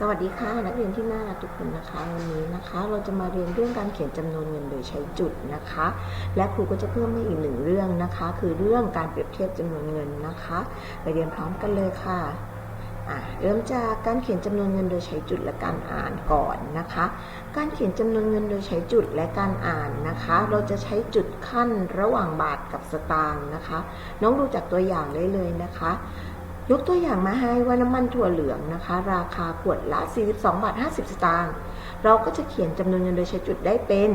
สวัสดีค่ะนักเรียนที่น่ารักทุกคนนะคะวันนี้นะคะ เราจะมาเรียนเรื่องการเขียนจำนวนเงินโดยใช้จุดนะคะ และครูก็จะเพิ่มให้อีกหนึ่งเรื่องนะคะ คือเรื่องการเปรียบเทียบจำนวนเงินนะคะไปเรียนพร้อมกันเลยค่ะเริ่มจากการเขียนจำนวนเงินโดยใช้จุดและการอ่านก่อนนะคะ การเขียนจำนวนเงินโดยใช้จุดและการอ่านนะคะ เราจะใช้จุดขั้นระหว่างบาทกับสตางค์นะคะ น้องดูจากตัวอย่างได้เลยนะคะ ยกตัวอย่างมาให้ว่าน้ำมันถั่วเหลืองนะคะ ราคาขวดละ 42 บาท 50 สตางค์เราก็จะเขียนจำนวนเงินโดยใช้จุดได้เป็น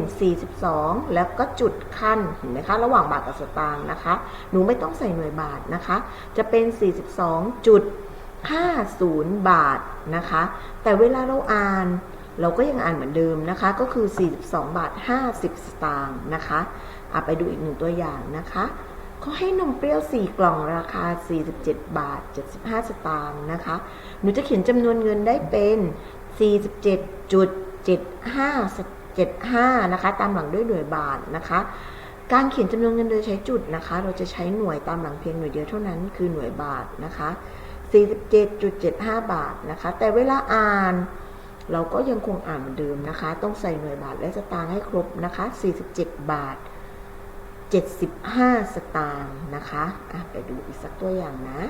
42 แล้วก็จุดขั้นเห็นไหมคะ ระหว่างบาทกับสตางค์นะคะ หนูไม่ต้องใส่หน่วยบาทนะคะ จะเป็น 42.50 บาทนะคะ แต่เวลาเราอ่าน เราก็ยังอ่านเหมือนเดิมนะคะ ก็คือ 42 บาท 50 สตางค์นะคะอะไปดูอีกหนึ่งตัวอย่างนะคะ เขาให้นมเปรี้ยว 4 กล่องราคา 47 บาท 75 สตางค์นะคะ หนูจะเขียนจำนวนเงินได้เป็น 47.75 75 นะคะ ตามหลังด้วยหน่วยบาทนะคะ การเขียนจำนวนเงินโดยใช้จุดนะคะ เราจะใช้หน่วยตามหลังเพียงหน่วยเดียวเท่านั้นคือหน่วยบาทนะคะ 47.75 บาทนะคะ แต่เวลาอ่านเราก็ยังคงอ่านเหมือนเดิมนะคะ ต้องใส่หน่วยบาทและสตางค์ให้ครบนะคะ 47 บาท 75 สตางค์นะคะอะไปดูอีกสักตัวอย่างนะ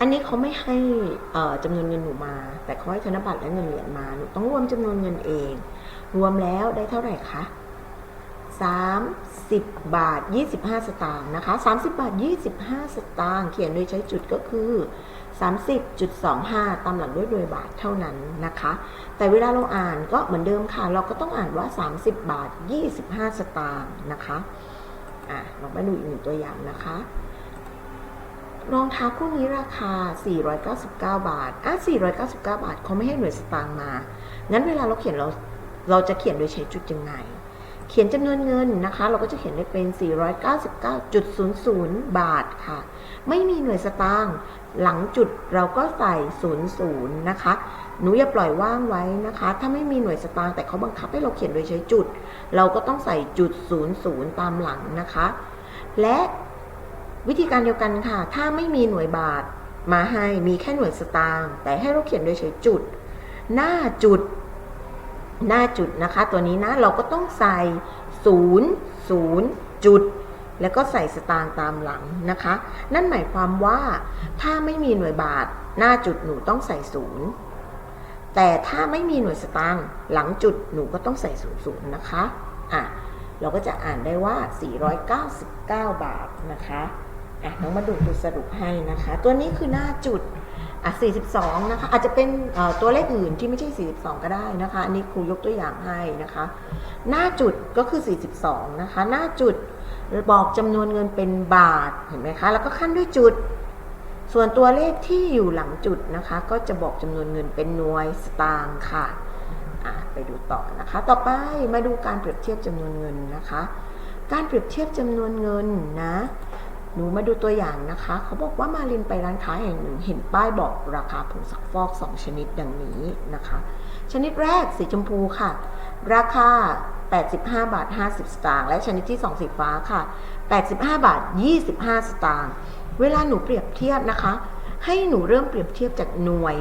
อันนี้เขาไม่ให้จำนวนเงินหนูมา แต่เขาให้ธนบัตรและเงินเหรียญมา หนูต้องรวมจำนวนเงินเอง รวมแล้วได้เท่าไหร่คะ30 บาท 25 สตางค์นะคะ 30 บาท 25 สตางค์เขียนโดยใช้จุดก็คือ 30.25 ตามหลังด้วยโดยบาทเท่านั้นนะคะ แต่เวลาเราอ่านก็เหมือนเดิมค่ะ เราก็ต้องอ่านว่า 30 บาท 25 สตางค์นะคะอะเราไปดูอีกหนึ่งตัวอย่างนะคะรองเท้าคู่นี้ราคา 499 บาท อะ 499 บาทเขาไม่ให้หน่วยสตางค์มา งั้นเวลาเราเขียนเรา เราจะเขียนโดยใช้จุดยังไง เขียนจำนวนเงินนะคะ เราก็จะเขียนได้เป็น 499.00 บาทค่ะ ไม่มีหน่วยสตางค์หลังจุดเราก็ใส่ 00 นะคะ หนูอย่าปล่อยว่างไว้นะคะ ถ้าไม่มีหน่วยสตางค์แต่เขาบังคับให้เราเขียนโดยใช้จุด เราก็ต้องใส่จุด 00 ตามหลังนะคะ และวิธีการเดียวกันค่ะ ถ้าไม่มีหน่วยบาทมาให้มีแค่หน่วยสตางค์แต่ให้เราเขียนโดยใช้จุด หน้าจุด หน้าจุดนะคะ ตัวนี้นะเราก็ต้องใส่0 0จุด แล้วก็ใส่สตางค์ตามหลังนะคะ นั่นหมายความว่าถ้าไม่มีหน่วยบาทหน้าจุดหนูต้องใส่0แต่ถ้าไม่มีหน่วยสตางค์หลังจุดหนูก็ต้องใส่0 0นะคะอะเราก็จะอ่านได้ว่า 499 บาทนะคะอะน้องมาดูตัวสรุปให้นะคะ ตัวนี้คือหน้าจุด อะ42 นะคะ อาจจะเป็นตัวเลขอื่นที่ไม่ใช่ 42 ก็ได้นะคะ อันนี้ครูยกตัวอย่างให้นะคะ หน้าจุดก็คือ 42 นะคะ หน้าจุดบอกจำนวนเงินเป็นบาท เห็นไหมคะ แล้วก็ขั้นด้วยจุด ส่วนตัวเลขที่อยู่หลังจุดนะคะ ก็จะบอกจำนวนเงินเป็นหน่วยสตางค์ค่ะอะไปดูต่อนะคะ ต่อไปมาดูการเปรียบเทียบจำนวนเงินนะคะ การเปรียบเทียบจำนวนเงินนะ หนูมาดูตัวอย่างนะคะ เขาบอกว่ามารินไปร้านค้าแห่งหนึ่ง เห็นป้ายบอกราคาผงซักฟอก 2 ชนิดดังนี้นะคะ ชนิดแรกสีชมพูค่ะ ราคา 85 บาท 50 สตางค์และชนิดที่ 2 สีฟ้าค่ะ 85 บาท 25 สตางค์เวลาหนูเปรียบเทียบนะคะ ให้หนูเริ่มเปรียบเทียบจากหน่วย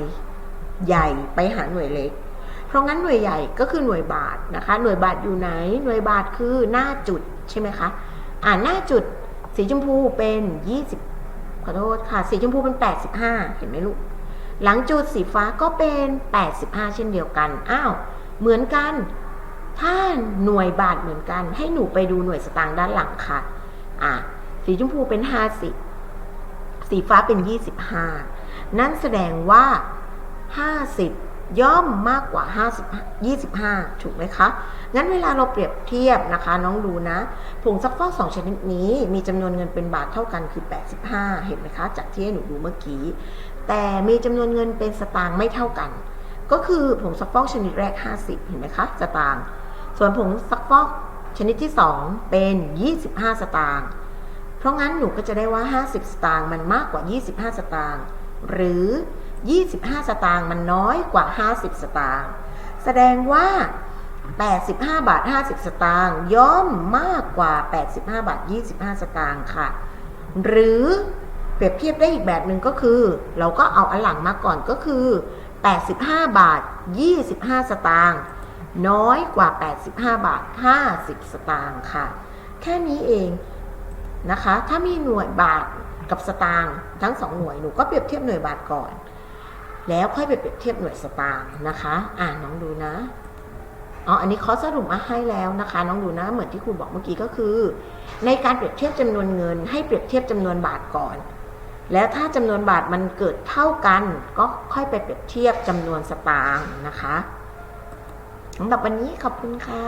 ใหญ่ไปหาหน่วยเล็ก เพราะงั้นหน่วยใหญ่ก็คือหน่วยบาทนะคะ หน่วยบาทอยู่ไหน หน่วยบาทคือหน้าจุดใช่ไหมคะ อ่านหน้าจุด สีชมพูเป็น20ขอโทษค่ะ สีชมพูเป็น85เห็นไหมลูก หลังจุดสีฟ้าก็เป็น85เช่นเดียวกัน อ้าว เหมือนกัน ถ้าหน่วยบาทเหมือนกัน ให้หนูไปดูหน่วยสตางค์ด้านหลังค่ะ อะ สีชมพูเป็น50สีฟ้าเป็น25นั่นแสดงว่า50 ย่อมมากกว่า 50 25 ถูกไหมคะ งั้นเวลาเราเปรียบเทียบนะคะ น้องดูนะ ผงซักฟอกสองชนิดนี้มีจำนวนเงินเป็นบาทเท่ากันคือ 85 เห็นไหมคะ จากที่ให้หนูดูเมื่อกี้ แต่มีจำนวนเงินเป็นสตางค์ไม่เท่ากัน ก็คือผงซักฟอกชนิดแรก 50 เห็นไหมคะ สตางค์ ส่วนผงซักฟอกชนิดที่ 2 เป็น 25 สตางค์ เพราะงั้นหนูก็จะได้ว่า 50 สตางค์มันมากกว่า 25 สตางค์ หรือ 25 สตางค์มันน้อยกว่า 50 สตางค์แสดงว่า 85 บาท 50 สตางค์ย่อมมากกว่า 85 บาท 25 สตางค์ค่ะ หรือเปรียบเทียบได้อีกแบบหนึ่งก็คือ เราก็เอาอันหลังมาก่อนก็คือ 85 บาท 25 สตางค์น้อยกว่า 85 บาท 50 สตางค์ค่ะ แค่นี้เองนะคะ ถ้ามีหน่วยบาทกับสตางค์ทั้งสองหน่วยหนูก็เปรียบเทียบหน่วยบาทก่อน แล้วค่อยไปเปรียบเทียบหน่วยสตางค์นะคะ อ่าน้องดูนะอ๋ออันนี้เขาสรุปมาให้แล้วนะคะ น้องดูนะ เหมือนที่ครูบอกเมื่อกี้ก็คือ ในการเปรียบเทียบจำนวนเงิน ให้เปรียบเทียบจำนวนบาทก่อน แล้วถ้าจำนวนบาทมันเกิดเท่ากัน ก็ค่อยไปเปรียบเทียบจำนวนสตางค์นะคะสำหรับวันนี้ขอบคุณค่ะ